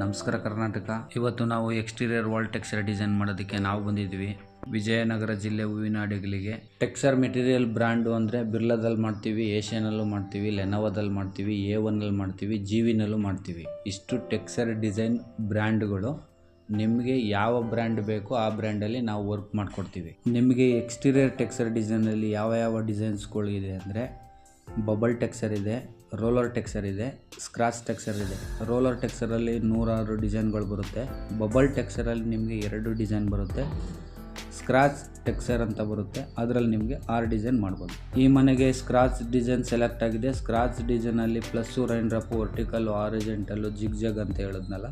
ನಮಸ್ಕಾರ ಕರ್ನಾಟಕ. ಇವತ್ತು ನಾವು ಎಕ್ಸ್ಟೀರಿಯರ್ ವಾಲ್ ಟೆಕ್ಸ್ಚರ್ ಡಿಸೈನ್ ಮಾಡೋದಕ್ಕೆ ನಾವು ಬಂದಿದ್ವಿ ವಿಜಯನಗರ ಜಿಲ್ಲೆ ಹೂವಿನ ಅಡಿಗಳಿಗೆ ಟೆಕ್ಸ್ಚರ್ ಮೆಟೀರಿಯಲ್ ಬ್ರ್ಯಾಂಡು ಅಂದರೆ ಬಿರ್ಲಾದಲ್ಲಿ ಮಾಡ್ತೀವಿ, ಏಷ್ಯನಲ್ಲೂ ಮಾಡ್ತೀವಿ ಲೆನೋವಾದಲ್ಲಿ ಮಾಡ್ತೀವಿ, ಎ ಒನ್ನಲ್ಲಿ ಮಾಡ್ತೀವಿ, ಜೀವಿನಲ್ಲೂ ಮಾಡ್ತೀವಿ. ಇಷ್ಟು ಟೆಕ್ಸ್ಚರ್ ಡಿಸೈನ್ ಬ್ರ್ಯಾಂಡ್ಗಳು ನಿಮಗೆ ಯಾವ ಬ್ರ್ಯಾಂಡ್ ಬೇಕೋ ಆ ಬ್ರ್ಯಾಂಡಲ್ಲಿ ನಾವು ವರ್ಕ್ ಮಾಡಿಕೊಡ್ತೀವಿ. ನಿಮಗೆ ಎಕ್ಸ್ಟೀರಿಯರ್ ಟೆಕ್ಸ್ಚರ್ ಡಿಸೈನಲ್ಲಿ ಯಾವ ಯಾವ ಡಿಸೈನ್ಸ್ಗಳಿದೆ ಅಂದರೆ ಬಬಲ್ ಟೆಕ್ಸ್ಚರ್ ಇದೆ ರೋಲರ್ ಟೆಕ್ಸ್ಚರ್ ಇದೆ, ಸ್ಕ್ರಾಚ್ ಟೆಕ್ಸ್ಚರ್ ಇದೆ. ರೋಲರ್ ಟೆಕ್ಸ್ಚರಲ್ಲಿ ನೂರಾರು ಡಿಸೈನ್ಗಳು ಬರುತ್ತೆ. ಬಬಲ್ ಟೆಕ್ಸ್ಚರಲ್ಲಿ ನಿಮಗೆ ಎರಡು ಡಿಸೈನ್ ಬರುತ್ತೆ. ಸ್ಕ್ರಾಚ್ ಟೆಕ್ಸ್ಚರ್ ಅಂತ ಬರುತ್ತೆ. ಅದರಲ್ಲಿ ನಿಮಗೆ ಆರು ಡಿಸೈನ್ ಮಾಡ್ಬೋದು. ಈ ಮನೆಗೆ ಸ್ಕ್ರಾಚ್ ಡಿಸೈನ್ ಸೆಲೆಕ್ಟ್ ಆಗಿದೆ. Scratch ಡಿಸೈನಲ್ಲಿ plus rain vertical vertical horizontal zigzag ಅಂತ ಹೇಳಿದ್ನಲ್ಲ.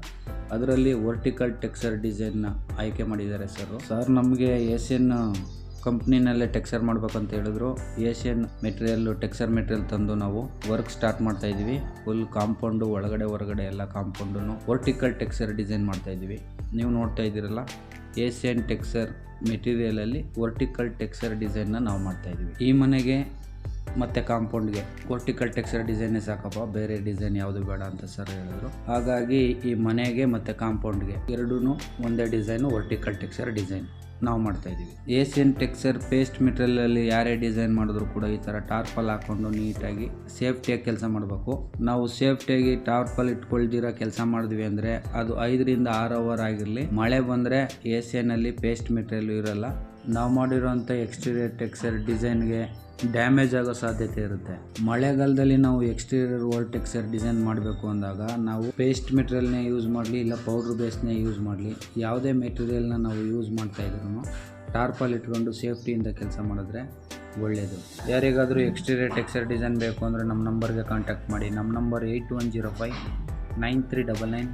ಅದರಲ್ಲಿ ವರ್ಟಿಕಲ್ ಟೆಕ್ಸ್ಚರ್ ಡಿಸೈನ್ನ ಆಯ್ಕೆ ಮಾಡಿದ್ದಾರೆ ಸರ್. ಸರ್, ನಮಗೆ ಏಷ್ಯನ್ ಕಂಪ್ನಿನಲ್ಲೇ ಟೆಕ್ಸ್ಚರ್ ಮಾಡ್ಬೇಕಂತ ಹೇಳಿದ್ರು. ಏಷ್ಯನ್ ಮೆಟೀರಿಯಲ್, ಟೆಕ್ಸ್ಚರ್ ಮೆಟೀರಿಯಲ್ ತಂದು ನಾವು ವರ್ಕ್ ಸ್ಟಾರ್ಟ್ ಮಾಡ್ತಾ ಇದೀವಿ ಫುಲ್ ಕಾಂಪೌಂಡು, ಒಳಗಡೆ, ಹೊರಗಡೆ ಎಲ್ಲ ಕಾಂಪೌಂಡು ವರ್ಟಿಕಲ್ ಟೆಕ್ಸ್ಚರ್ ಡಿಸೈನ್ ಮಾಡ್ತಾ ಇದೀವಿ ನೀವು ನೋಡ್ತಾ ಇದ್ದೀರಲ್ಲ, ಏಷ್ಯನ್ ಟೆಕ್ಸ್ಚರ್ ಮೆಟೀರಿಯಲಲ್ಲಿ ವರ್ಟಿಕಲ್ ಟೆಕ್ಸ್ಚರ್ ಡಿಸೈನ್ನ ನಾವು ಮಾಡ್ತಾ ಇದೀವಿ ಈ ಮನೆಗೆ ಮತ್ತು ಕಾಂಪೌಂಡ್ಗೆ ವರ್ಟಿಕಲ್ ಟೆಕ್ಸ್ಚರ್ ಡಿಸೈನೇ ಸಾಕಪ್ಪ, ಬೇರೆ ಡಿಸೈನ್ ಯಾವುದು ಬೇಡ ಅಂತ ಸರ್ ಹೇಳಿದ್ರು. ಹಾಗಾಗಿ ಈ ಮನೆಗೆ ಮತ್ತು ಕಾಂಪೌಂಡ್ಗೆ ಎರಡೂ ಒಂದೇ ಡಿಸೈನು ವರ್ಟಿಕಲ್ ಟೆಕ್ಸ್ಚರ್ ಡಿಸೈನ್. ನಾವು ಮಾಡ್ತಾ ಇದ್ದೀವಿ. ಏಷ್ಯನ್ ಟೆಕ್ಸ್ಚರ್ ಪೇಸ್ಟ್ ಮೆಟೀರಿಯಲಲ್ಲಿ ಯಾರೇ ಡಿಸೈನ್ ಮಾಡಿದ್ರು ಕೂಡ ಈ ಥರ ಟಾರ್ಪಲ್ ಹಾಕ್ಕೊಂಡು ನೀಟಾಗಿ ಸೇಫ್ಟಿಯಾಗಿ ಕೆಲಸ ಮಾಡಬೇಕು. ನಾವು ಸೇಫ್ಟಿಯಾಗಿ ಟಾರ್ಪಲ್ ಇಟ್ಕೊಳ್ದಿರೋ ಕೆಲಸ ಮಾಡಿದ್ವಿ ಅಂದರೆ ಅದು ಐದರಿಂದ ಆರು ಅವರ್ ಆಗಿರಲಿ. ಮಳೆ ಬಂದರೆ ಏಷ್ಯನಲ್ಲಿ ಪೇಸ್ಟ್ ಮೆಟೀರಿಯಲ್ ಇರಲ್ಲ. ನಾವು ಮಾಡಿರೋಂಥ ಎಕ್ಸ್ಟೀರಿಯರ್ ಟೆಕ್ಸ್ಚರ್ ಡಿಸೈನ್ಗೆ ಡ್ಯಾಮೇಜ್ ಆಗೋ ಸಾಧ್ಯತೆ ಇರುತ್ತೆ. ಮಳೆಗಾಲದಲ್ಲಿ ನಾವು ಎಕ್ಸ್ಟೀರಿಯರ್ ವಾಲ್ ಟೆಕ್ಸ್ಚರ್ ಡಿಸೈನ್ ಮಾಡಬೇಕು ಅಂದಾಗ ನಾವು ಪೇಸ್ಟ್ ಮೆಟೀರಿಯಲ್ನೇ ಯೂಸ್ ಮಾಡಲಿ, ಇಲ್ಲ ಪೌಡ್ರ್ ಬೇಸ್ನೇ ಯೂಸ್ ಮಾಡಲಿ, ಯಾವುದೇ ಮೆಟೀರಿಯಲ್ನ ನಾವು ಯೂಸ್ ಮಾಡ್ತಾ ಇದ್ರು ಟಾರ್ಪಲ್ ಇಟ್ಕೊಂಡು ಸೇಫ್ಟಿಯಿಂದ ಕೆಲಸ ಮಾಡಿದ್ರೆ ಒಳ್ಳೆಯದು ಯಾರಿಗಾದರೂ ಎಕ್ಸ್ಟೀರಿಯರ್ ಟೆಕ್ಸ್ಚರ್ ಡಿಸೈನ್ ಬೇಕು ಅಂದರೆ ನಮ್ಮ ನಂಬರ್ಗೆ ಕಾಂಟ್ಯಾಕ್ಟ್ ಮಾಡಿ. ನಮ್ಮ number eight one zero five nine three double nine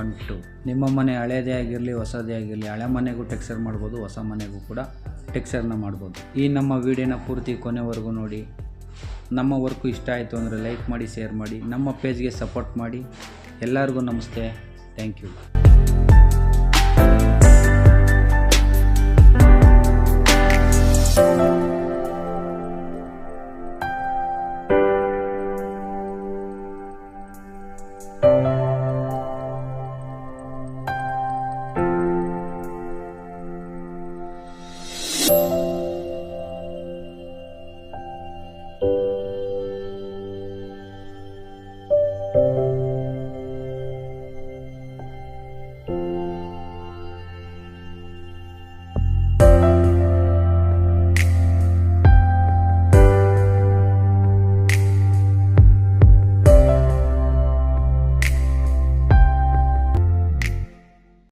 one two ನಿಮ್ಮ ಮನೆ ಹಳೇದೇ ಆಗಿರಲಿ, ಹೊಸದೇ ಆಗಿರಲಿ, ಹಳೆ ಮನೆಗೂ ಟೆಕ್ಸ್ಚರ್ ಮಾಡ್ಬೋದು, ಹೊಸ ಮನೆಗೂ ಕೂಡ ಟೆಕ್ಸ್ಚರ್ನ ಮಾಡ್ಬೋದು. ಈ ನಮ್ಮ ವಿಡಿಯೋನ ಪೂರ್ತಿ ಕೊನೆವರೆಗೂ ನೋಡಿ. ನಮ್ಮ ವರ್ಕು ಇಷ್ಟ ಆಯಿತು ಅಂದರೆ ಲೈಕ್ ಮಾಡಿ ಶೇರ್ ಮಾಡಿ, ನಮ್ಮ ಪೇಜ್ಗೆ ಸಪೋರ್ಟ್ ಮಾಡಿ. ಎಲ್ಲರಿಗೂ ನಮಸ್ತೆ. Thank you